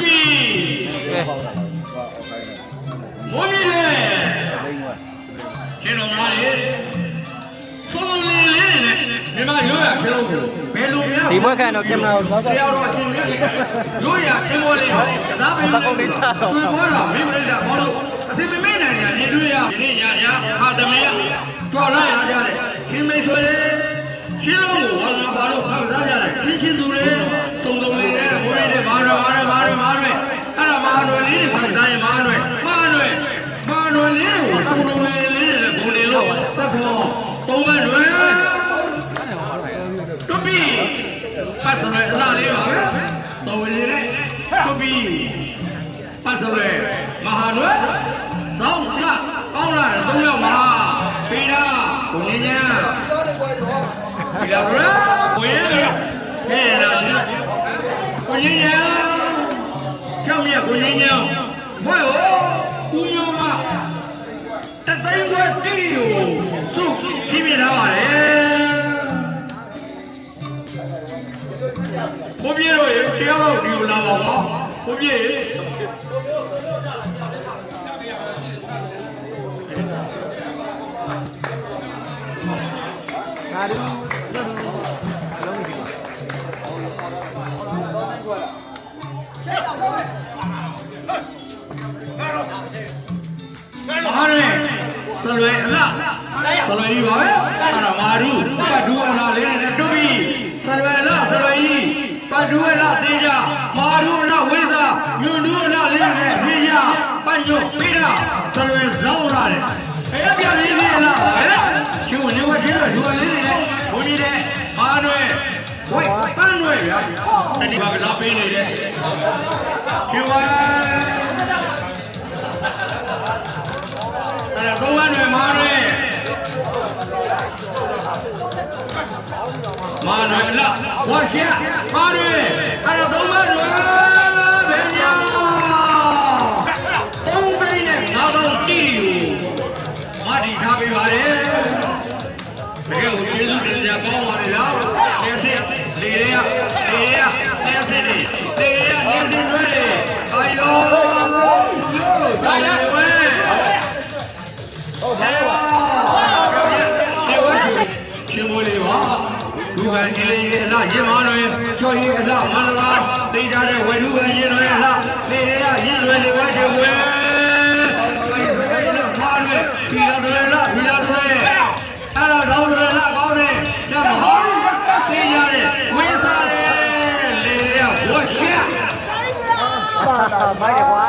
ပြီကဲမိုးမြလေကျေတော်သားလေဆုံးလေးလေးနဲ့ဒီမှာရိုးရကျောင်းကိုဘယ်လိုများဒီဘွက်ခံတော့ကင်မရာကိုတော့ဆရာတော်အရှင်ကြီးရိုးရအင်္ဂလိပ်ကိုသာပဲတကုတ်လေးချတော့သူဘောတော့မိမလေးကဘောလို့အစီမမေနိုင်ရနေတွေ့ရဒီနေ့ညညဟာတမေကြွလာရကြတယ်ရှင်မေဆွေချင်းလုံးကိုဝါလာပါလို့ခံစားကြတယ်ချင်းချင်းသူတွေစုံစုံလေး နဲ့ဘိုးလေးတွေဘာတော့ဘာတော့ဘာတော့ဘာတော့အဲ့ဒါမာနွယ်လေးတွေခံစားရင်မာနွယ်မာနွယ်မာနွယ်လေးကိုစုံစုံလေးလေးနဲ့ဘုံလေးလို့စက်ဖို့သုံးဘက်လွယ်တူပီပတ်စရဲအလားလေးပါ ဘုပြေ ညွပေးတာဆလွယ်ဇောင်းလာတယ်အဲ့ပြလေးလေးအလားပါပဲကျိုးနေဝချင်းတော့ဒူအလေးတွေနဲ့ဘုန်းကြီးတဲ့မာနွယ်ဝိုက်ပန်းနွယ်ဗျာတတိပါကလာပေးနေတယ်ကျိုးဝါအဲ့တော့သုံးဝမ်းတွေမာတွေမာတွေလာဝါရှာမာတွေအဲ့ တဲ့ဝဲမာရွယ်ဒီတော်ရဲ့လားဒီတော်ရဲ့အဲ့တော့တော်ရဲ့လားကောင်းတယ်ညမဟုတ်သိကြတဲ့ဝင်းစားတယ်လေရဝါရှာပါတာမိုက်တယ်ကွာ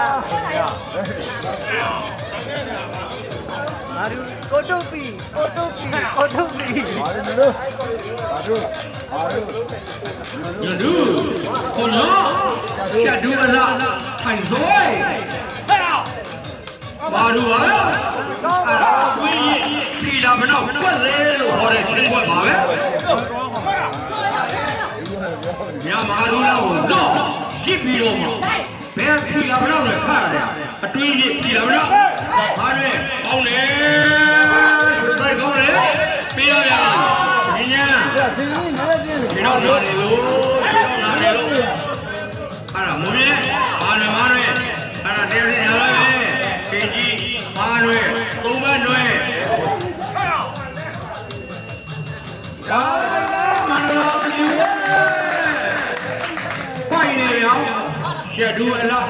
ငါတို့ကိုတုတ်ပီကိုတုတ်ပီကိုတုတ်ပီ ညဒူခေါ်လို့ရှာဒူအလားထိုင်စိုးဘာဒူပါလဲဝင်းကြီးဒီလာမတော့ကွက်လေလို့ခေါ်တဲ့ချင်းကွက်ပါပဲညမာလူလာကိုတော့ရှစ်ပြီးတော့မှဘယ်ဒီလာမတော့နဲ့ဖတ်ရတယ်အတွင်းကြီးဒီလာမတော့ဟာရဲပေါင်းတယ်ဆိုတိုင်းကောင်းတယ်ပြရရညညာ ဒီတော့တော့နေလို့ဒီတော့နာနေလို့အဲ့ဒါမမြင်မာနမာနအဲ့ဒါတရားစီညာလိုက်ပဲခေကြီးမာနွဲသုံးဘတ်နွဲအာမန္တလာတိပိုင်နေရောရှက်ဒူအလား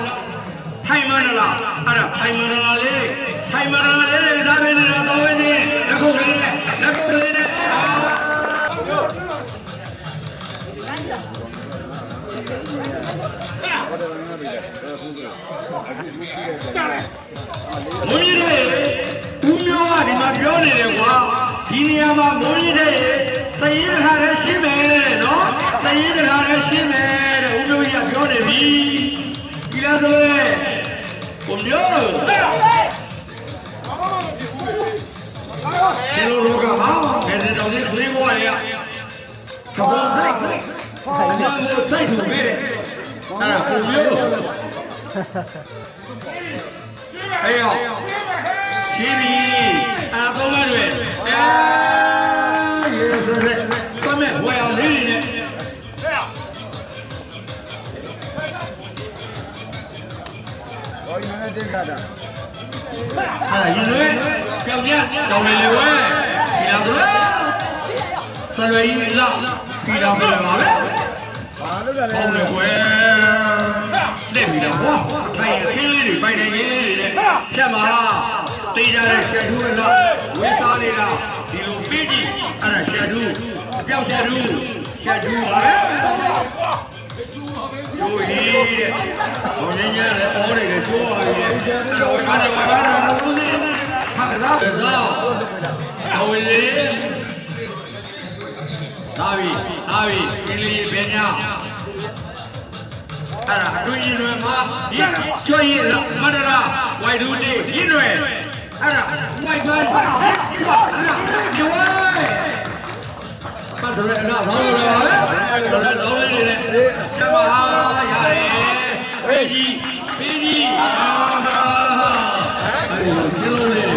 ထိုင်မန္တလာအဲ့ဒါထိုင်မန္တလာလေးထိုင်မန္တလာလေးဒါပဲနေတော့ မွန်ကြီးတွေဦးမျိုးကဒီမှာပြောနေတယ်ကွာဒီနေရာမှာမွန်ကြီးတွေစည်ရင်တစ်ခါလည်းရှင်းမယ်နော်စည်ရင်တစ်ခါလည်းရှင်းမယ်တဲ့ဦးမျိုးကြီးကပြောနေပြီဒီလားဆိုလေဘုံမျိုးရှင်လိုလောကမှာဘယ်တဲ့တော်လေးဆွေးပွားရကျောင်းဆိုင်ဖိုင်နာကိုစိုက်ထုတ်ပေးတယ်အဲ့ဒါဘုံမျိုး အေးရောရှင်းပြီအာကောင်းမတွေအဲရေဆိုတဲ့ကမဲဝယ်အောင်လေးနေင်းနဲ့တင်ကြတာအဲ့ဒါရင်လွဲကြောင်ရကြောင်လေလေဝဲဒီလောက်ဆိုဆလွယ်ကြီးလောက်ဒီလောက်ပဲပါပဲဘာလို့လဲဟုတ်တယ်ကွယ် လက်ပြီးတော့ဟောခိုင်ခင်းလေးတွေပိုင်နေရင်းလေးတွေနဲ့ချက်မှာတေးကြတဲ့ရှက်ထူးကတော့ဝေးစားနေတာဒီလိုပြီးကြည့်အဲ့ဒါရှက်ထူးအပြောက်ရှက်ထူးရှက်ထူးပါပဲကျိုးဟီးတဲ့ဘုံရင်းရဲ့အော်တွေကကျိုးပါရဲ့အဲ့တော့ဘာလဲဘာလဲဘာလဲဟာဒါတော့အဝေးလေးသာပြီသာပြီကင်းလေးပဲညာ အဲ့ဒါအတွင်းရင်တွေမှာဒီကျွေးရမန္တရာဝိုင်ဒူလေးရင်တွေအဲ့ဒါဝိုင်ဘန်အဲ့ဒါကျွေးပတ်စရဲအလားဘောင်းလို့ပါပဲတော်တော်လုံးလေးနဲ့ကျမရတယ်ဘေးကြီးဘေးကြီးအာအဲ့ဒီကျလုံးလေး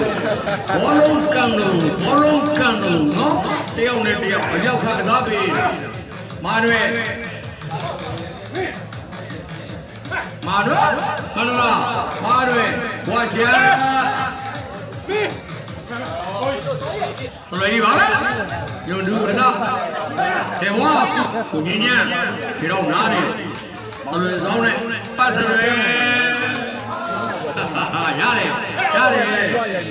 ဘောလုံးကန်လို့ဘောလုံးကန်လို့နော်တယောက်နဲ့တယောက်အရောက်ခါကစားပေးမာရွယ် မာရွယ်မန္တလာမာရွယ်ဘွာချာစလိုကြီးပါပဲညွန်ဒူကနာတေဝါကိုညညဒီတော့နားနေစလွေဆောင်နဲ့ပတ်စလွေဟာရတယ်ရတယ်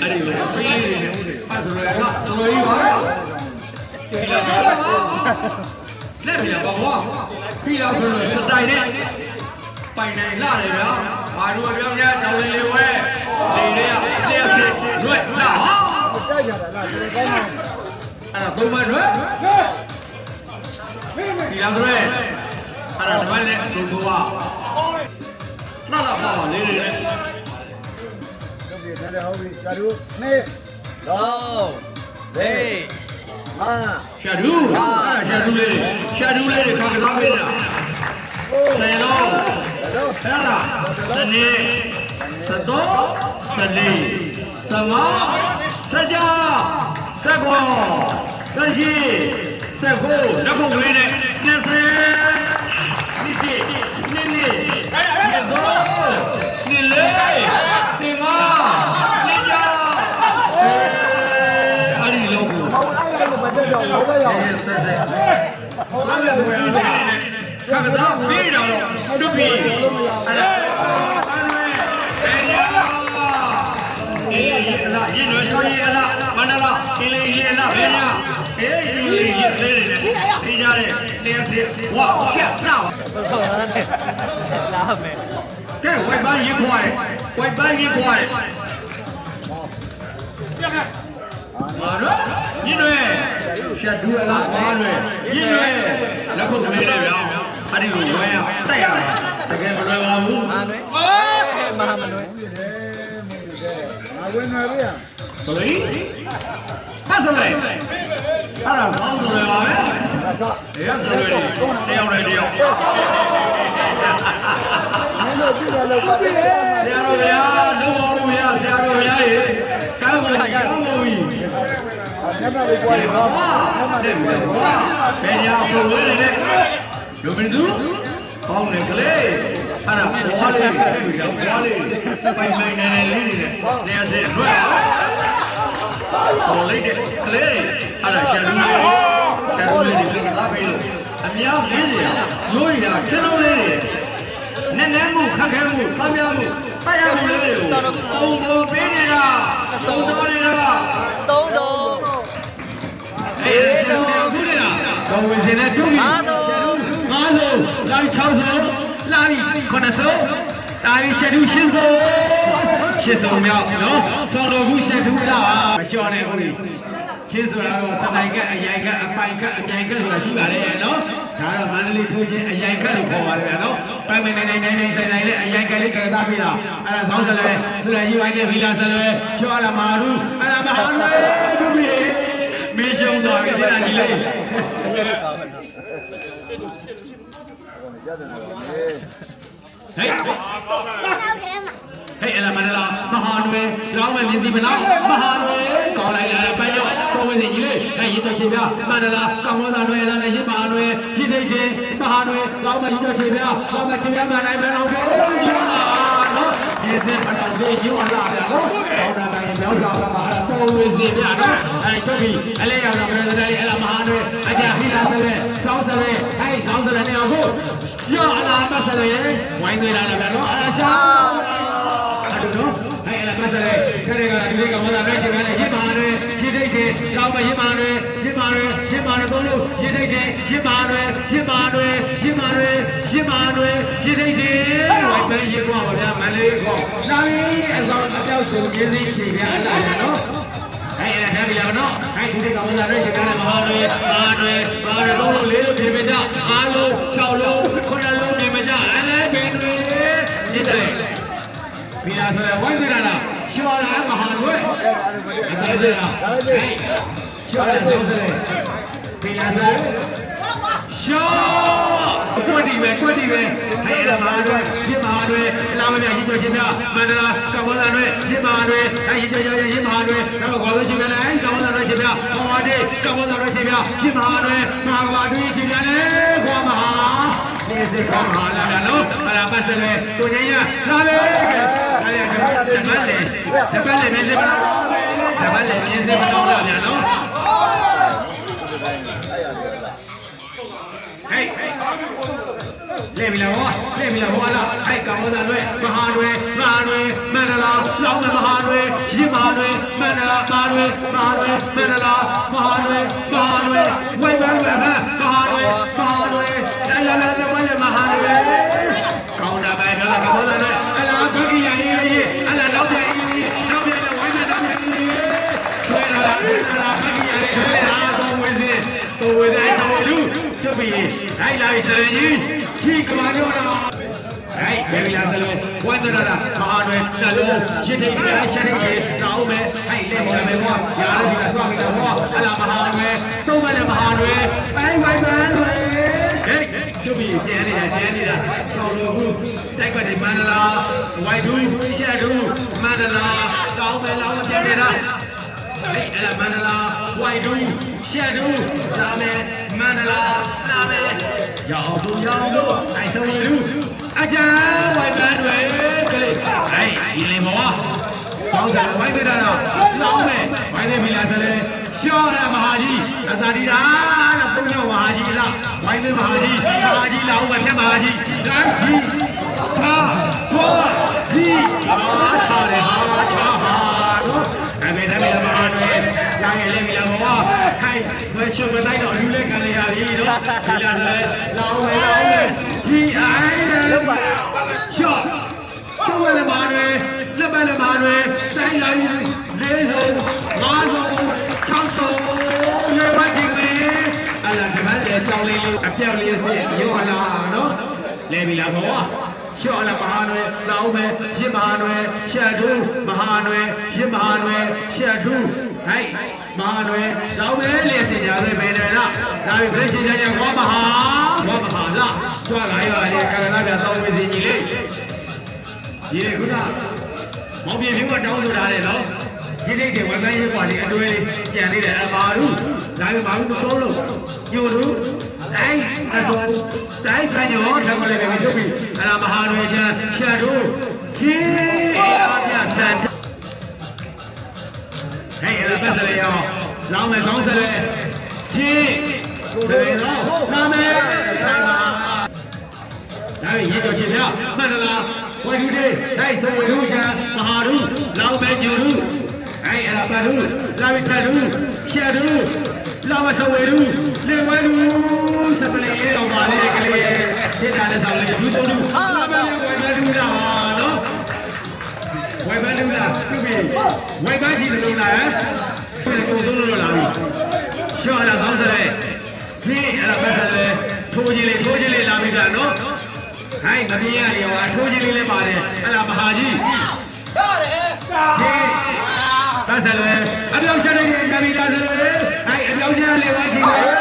အဲ့ဒီလိုပြီးနေတယ်ပတ်စလွေကစလွေကြီးပါပဲဒီလာပါလက်ပြပါဘောပြီးတော့ဆိုလို့စတိုင်နဲ့ ပိုင်နိုင်လာတယ်ဗျာဘာလို့ပြောကြတောင်းလေးလေးဝဲဒီလေးကဆက်ဆက်ရွက်လာဟာတိုက်ကြတာလားဒီကောင်းတယ်အဲ့ဒါသုံးမရွက်ဒီလာရွက်အဲ့ဒါဘာလဲသုံးတော့နားလာပါလေးလေးဟုတ်ပြီဒါလည်းဟုတ်ပြီသာတို့နေတော့ဟေးဟာရှာဒူးအဲ့ဒါရှာဒူးလေးရှာဒူးလေးတွေခါကစားပေးတာဟိုး ဆယ်လုံးတော့အဲ့ဒါစနေစတော့စလေးစမစကြစကောစရှိစကိုလက်ခုပ်လေးနဲ့နှစ်ဆယ်နိတိနိနိနိတော့နိလေနိမနိကြအဲ့ဒီလောက်ကိုဟောအဲ့လိုမတက်တော့ဘောပဲရအောင်ဆက်ဆက်ဟုတ်တယ်ဘယ် လိုလဲခါကတော့ပြီးတော့ဒုပီအဲ့ဒါအဲ့ရအေးရလာရင်ရွှေချွေးရလာမန္တလာကလေးရလာဘယ်ညာအေးရလေးရလေးနေပြီးကြတယ်တရားစီဝါရှက်နာဟုတ်လားနဲ့လာမယ်ကဲဝိုင်ပန်းရေးခွာတယ်ဝိုင်ပန်းရေးခွာတယ်မာရညနေရှက်ဒူလာမာရညနေလက်ခုပ်ကလေးတွေဗျာ အဲ့ဒီလိုဝဲရတက်ရတယ်တကယ်မလွယ်ပါဘူးမာနွယ်အေးမာမနွယ်ဒီလေမင်းတို့ငါဝင်နေပြီဆိုရင်ပတ်စလဲအဲ့ဒါဆောင်းဆိုရပါပဲငါတော့။တရားဆိုရည်တယောက်နဲ့တယောက်မင်းတို့ပြည့်တယ်လို့ပါတယ်။ဆရာတော်ဗျာလုံးဝမရဆရာတော်ဗျာရေ။ကောင်းပါကောင်းပါပြီညမလေးကွာ။ရောဘာမှတဲ့ဘယ်ဘာဘယ်ညာဆိုဝဲနေတဲ့ လူမင်းသူကောင်းတယ်ကလေး။အဲ့ဒါဘွားလေးပြီးတော့ဘွားလေးပိုင်ပိုင်နေနေလေးနေတယ်။နေရာစဲရွက်။ပေါ်လိုက်တဲ့ကလေးအဲ့ဒါရှာလူလေးရှာလူလေးဒီကလာပြီလို့အများလေးတွေရိုးရချင်းလုံးလေးတွေနည်းနည်းမှုခက်ခဲမှုစောင်းရမှုတိုက်ရမှုလေးတွေကိုပုံပုံပေးနေတာသုံးတော်နေတာသုံးစုံအေးဆရာခုနေလားကောင်းဝင်စင်နဲ့ပြုတ်ပြီမာသုံးငါး လုံးလာပြီ6ဆုံးလာပြီ9ဆုံးလာပြီရှက်တူရှင်းဆုံးရှင်းဆုံးမြောက်နော်ဆောင်းတော်ခုရှက်တူလာမလျှော်နဲ့ဦးလေးချင်းဆိုတာတော့စတိုင်ကအရိုင်ကအပိုင်ကအပြိုင်ကဆိုတာရှိပါတယ်နော်ဒါတော့မန္တလေးထိုးချင်းအရိုင်ကလို့ခေါ်ပါတယ်နော်ပိုင်ပိုင်နိုင်နိုင်နိုင်နိုင်ဆိုင်နိုင်လေးအရိုင်ကလေးကဲသားပြီလားအဲ့ဒါဘောင်းစလဲသူလည်းယူဝိုင်းတဲ့ဗီလာစလဲချောလာမာရူအဲ့ဒါမဟာလွယ်ဒုပြီမေရှုံသွားပြီအဲ့ဒါကြီးလေး ရတဲ့နော်ဟေးဟေးဟေးအဲ့ဒါမန္တလာမဟာနွယ်လောင်းမဲ့မြင်းစီမလားမဟာနွယ်ကောင်းလိုက်လာပန်းကျော်ပုံဝင်စီကြီးလေးအဲ့ရည်တော်ချေပြမန္တလာကောင်းဝသာနွယ်လာနေရင်မဟာနွယ်ပြည်သိချင်းမဟာနွယ်လောင်းမဲ့ရည်တော်ချေပြလောင်းမဲ့ချေပြမှန်လိုက်မယ်လို့ပြောရတာနော်ဒီရေစင်ပတော်လေးရုံလာဗျာနော်တောင်းတာတိုင်းပြောဆောင်တာမှာတော်ဝေစီဗျာနော်အဲတို့ပြီအလဲရောက်တော့ဘယ်လိုတိုင်းအဲ့ဒါမဟာတွေအကြဟိလာဆလဲစောင်းဆလဲဟဲ့ကောင်းဆလဲနေအောင်ကို ကြောက်အလားပတ်ဆလဲဝိုင်းနေတာဗျာနော်အလားရှာအဲ့လိုနော်ဟဲ့အလားပတ်ဆလဲခရဲကဒီလေးကမလာပဲရှင်တယ်ရစ်ပါတယ်ရစ်တိတ်တယ်ကောင်းမရစ်ပါတယ်ရစ်ပါတယ်ရစ်ပါတယ်ဘုံလို့ရစ်တိတ်တယ်ရစ်ပါတယ်ရစ်ပါတယ်ရစ်ပါတယ်ရစ်ပါတယ်ရစ်တိတ်တယ်ဝိုင်းပဲရစ်သွားပါဗျာမလေးကောလာပြီအစောအပြောက်ဆိုရင်းသိချင်ရအလားရနော် ဟဲ့အဲ့ဒါကြပြီလားနော်ဟဲ့ဒီကောင်လာတဲ့ရှင်ကလည်းမဟာတွေမာတွေမာတွေသုံးလို့လေးလို့ပြင်မကြအားလုံး၆လုံးခုနှစ်လုံးပြင်မကြအလဲပင်တွေဒီတဲ့ပြီးလားဆိုတော့ဝိုင်းကြတာလားရှောလာမဟာတွေကဲပါလို့မတည့်အဲ့ဒါဒါလေကြလားဒါလေရှောလာတော့တယ်ပြီးလားဆိုရှော ကွက်ဒီပဲကွက်ဒီပဲဟဲ့အဲ့မာတွေရှင်းမာတွေလာမပြရည်ကြချင်းများမန္တလာကဘောလာတွေရှင်းမာတွေအဲ့ရည်ကြရည်မာတွေတော့ခေါ်လို့ရှိကြတယ်ကဘောလာတွေရှင်းများဟောဒီကဘောလာတွေရှင်းများရှင်းမာတွေမဟာဘာတွေရှင်းများလေခေါ်မဟာဒီစိတ်ခေါ်မဟာလာတယ်နော်အဲ့ဒါပတ်စလဲကိုကြီးရလာလေအဲ့ဒါတပတ်လေတပတ်လေမင်းစပါတပတ်လေမင်းစပါတော့လာပြန်နော်ဟေး လေမီလာဟောလေမီလာဟောလာဟဲ့ကောင်သားတွေမဟာတွေမဟာတွေမန္တလာလောင်းတဲ့မဟာတွေရင်းမဟာတွေမန္တလာမဟာတွေမဟာတွေမန္တလာမဟာတွေမဟာတွေဝိုင်းဝိုင်းဝိုင်းမဟာတွေမဟာတွေ ပြီးဟိုက်လာပြီဆိုရင်ကြီးကမာတော့တော့ဟဲ့ဘယ်လိုလဲဆိုဝတ်တော်တာမဟာတွေနှလုံးရှစ်ထိပ်ကရှစ်ထိပ်ကြီးတောင်း မယ်ဟဲ့လေမော်မယ်ဘောရာလို့ဒီကဆောက်နေတာဘောအလားမဟာတွေသုံးမလည်းမဟာတွေတိုင်းဝိုင်းပန်းတွေဟဲ့ကျုပ်ပြီးကျန်နေတာကျန်နေတာဆောင်းလို့ခုတိုက်ပတ်ဒီမန္တလာဝိုင်းသူရှက်သူမန္တလာတောင်းမယ်လောင်းပြန်နေတာဟဲ့အဲ့ဒါမန္တလာဝိုင်းသူရှက်သူလာမယ်မန္တလာလာမယ်ရောက်သူရောက်သူနိုင်ဆုံးလူအကြမ်းဝိုင်ပန်းတွေကလေးဟဲ့ဒီလေမောဆောင်းစားဝိုင်ပြတာတော့လောင်းမယ်ဝိုင်နေပြီလားဆိုလေရှောရမဟာကြီးအသာဒီတာတဲ့ဘုရားမဟာကြီးလားဝိုင်နေမဟာကြီးမဟာကြီးလောင်းမယ်ဖြတ်မဟာကြီးတန်းကြီးသာဘောကြီးအားချတယ်ဟာချာဟာနော်အမေတမေမ ဟာတွေရရင်လေပြီလားမောဟဲ့ဘယ်ရှုပ်တိုင်းတော့လူလက်ခံရရပြီနော်ဒီလားလေလောင်းမယ်လောင်းမယ်ကြီးအိုင်တယ်ရှော့တော့လည်းမာတွေလက်ပတ်လည်းမာတွေတိုင်းလာရင်လေးဆုံးငါးဆုံး၆ဆုံးရွေးပါချင်မယ်အလားဒီမှာလေကြောင်းလေးလေးအပြောက်လေးစီရောလာနော်လဲပြီလားဘောရှော့လာမဟာတွေလောင်းမယ်ရှင်းမဟာတွေရှက်သူမဟာတွေရှင်းမဟာတွေရှက်သူ ဟဲ့မဟာတွေလောင်းမယ်လေစင်ကြပဲဘယ်တယ်လားဒါပြီဘယ်ရှင်ကြကြဘောမဟာဘောမဟာလားကြွားလာရပါလေကရဏပြသောင်းဝေစီကြီးလေးဒီလေခုနမောင်ပြေဖြူကတောင်းလို့ထားတယ်နော်ဒီနေ့ကဝိုင်းပန်းရေးပါလေအတွဲလေးကြံသေးတယ်အမာရုဒါပေမဲ့ဘာလို့မသုံးလို့ညို့လို့တိုင်းအစောတိုင်းခညောထောက်ကလေးပဲချုပ်ပြီးအလားမဟာရွေချမ်းရှတ်တို့ချင်းအားပြဆန် ဟဲ့အဲ့ဒါပတ်စလေရောလောင်းမယ်ကောင်းစလေချင်းစလေတော့နာမယ်ထိုင်ပါဒါရေတော်ချင်ပြမှန်တလားဝိုင်ဒူဒေးတိုက်ဆိုဝေလူချာမဟာရုလောင်ပဲကျူရုအဲအဲ့ဒါပါရုလာဝိထရုရှက်ရုလောင်မဆဝေရုလေဝဲလူစပလေးတော်ပါလေကလေးစိတ်ဓာတ်နဲ့ဆောင်လေဒူတူဒူလာပဲဝိုင်ပဲဒူလာနော် ဝိုင်ပဲဒူလာသူပြီဝိုင်ပဲကြည့်လို့လားဟမ်ကိုသုံးလို့လာပြီရှော့လာကောင်းစရဲဒီအဲ့ဒါပဲစရဲထိုးကြီးလေးထိုးကြီးလေးလာပြီကနော်ဟိုင်းမမြင်ရလေဟောထိုးချင်းလေးလည်းပါတယ်အဲ့ဒါမဟာကြီးရတယ်ချင်းတဆယ်လေအပြောင်းရှက်တဲ့ကမီလာဆယ်လေဟိုင်းအပြောင်းရှက်လေးဝါချင်းလေ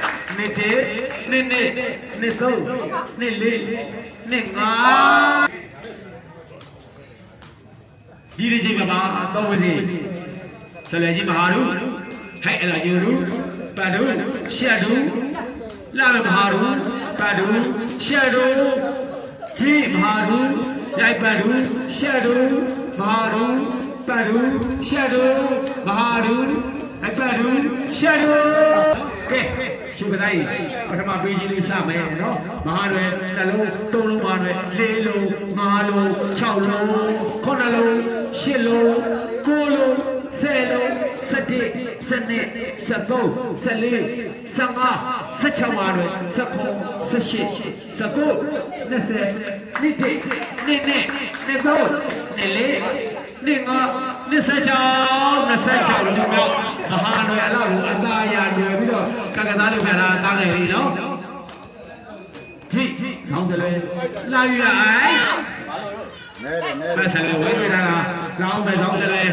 20 နှစ်တစ်နှစ်နှစ်နှစ်သုံးနှစ်လေးနှစ်ငါဒီဒီကြီးကပါတော့ဝစီဆလေကြီးမဟာရုဟဲ့အလာယူရုပတ်တုရှက်တုလာမဟာရုပတ်တုရှက်တုဒီမဟာရုရိုက်ပတ်တုရှက်တုမဟာရုပတ်တုရှက်တုမဟာရုအပတ်တုရှက်တုကဲ ရှင်ပတိုင်းပထမပေးခြင်းလေးစမယ်နော်မဟာရွယ်နှလုံးသုံးလုံးပါရွယ်လေးလုံးငါးလုံး၆လုံးခုနှစ်လုံးရှစ်လုံးကိုးလုံးဆယ်လုံးဆယ်တစ်ဆယ်နှစ်ဆယ်သုံးဆယ်လေးဆယ်ငါးဆယ်ခြောက်ပါရွယ်ဆယ်ခုဆယ်ရှစ်ဆယ်ကိုးနှစ်ဆယ်နှစ်တစ် နှစ်နှစ်နှစ်သုံးနှစ်လေးနှစ်ငါးနှစ်ဆယ်ချောင်းနှစ်ဆယ်ချောင်းလုံးမြောက်မဟာရွယ်အလောက်ကိုအသာရရွယ်ပြီးတော့ကကသားလုပ်ခါတာတားငယ်လေးနော်ကြည့်ဆောင်းတယ်လေလာယူလိုက်နဲတယ်နဲဖတယ်က်ဆန်လေးဝဲတွေ့တာလောင်းပဲဆောင်းတယ်လေ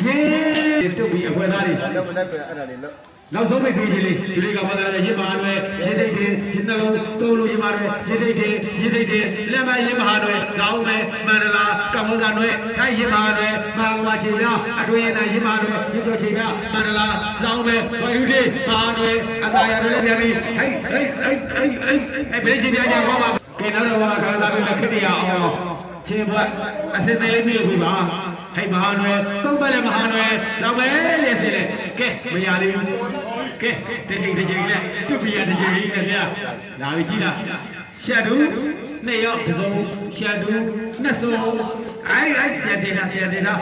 ဂျင်းတုတ်ပြီးအခွဲသားတွေလောက်မတက်ပြအဲ့ဒါလေးလို့ နောက်ဆုံးမိတ်သေးကြီးလေးဒီလေးကမှလည်းရစ်ပါတွေရစ်တိတ်တွေရစ်နှလုံးသုံးလို့ရစ်ပါတွေရစ်တိတ်တွေရစ်တိတ်တွေလက်မရစ်ပါတွေလောင်းပဲမန္တလာကမ္ဘောဇာတွေခိုင်ရစ်ပါတွေမာဝါချေရအတွင်းရရစ်ပါတွေရစ်တော်ချေကမန္တလာလောင်းပဲဝရီတွေပါတွေအတာရတွေလည်းပြန်ပြီးဟိတ်ဟိတ်ဟိတ်ဟိတ်ဟိတ်ဟိတ်ဘယ်ချင်းပြန်ကြဟောပါကဲနောက်တော့ခါသာပြီးခက်တရားအောင်ခြေဘွက်အစစ်သေးလေးမျိုးပြီပါဟိတ်မဟာနွယ်သုံးပတ်လည်းမဟာနွယ်တော့ပဲလေစီလေ ကဲမရသေးဘူးကဲတစ်ချိန်တစ်ချိန်နဲ့တွပြရတစ်ချိန်ကြီးနဲ့ဗျာလာပြီကြည့်လားရှက်တူနှစ်ယောက်တစ်စုံရှက်တူနှစ်စုံအိုင်အိုင်ပြန်တင်တာပြန်တင်တာ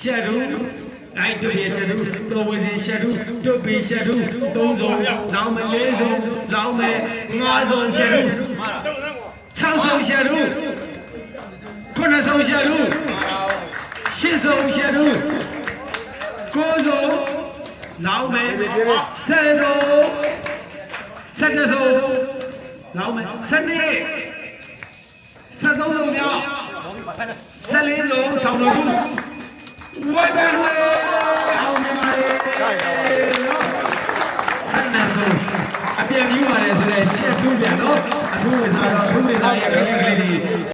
ရှက်တူအိုင်တို့ရရှက်တူတော်ဝင်စီရှက်တူတုတ်ပီရှက်တူသုံးစုံလောင်းမလေးစုံလောင်းမယ်ငါးစုံရှက်တူ၆စုံရှက်တူခုနှစ်စုံရှက်တူရှစ်စုံရှက်တူကိုးစုံ လောင်းမယ်ဆယ်စုံဆယ်စုံလောင်းမယ်ဆယ်နှစ်ဆယ်သုံးစုံမြောက်ဆယ်လေးစုံဆောင်လို့ဝိုင်းပါလို့အောင်ပါလေဆယ်နှစ်စုံအပြန်ပြီးပါလေဆိုတဲ့ရှက်သူပြန်နော်အထူးဝင်စားတော့အထူးဝင်စားရဲ့ကလေးကလေးတွေ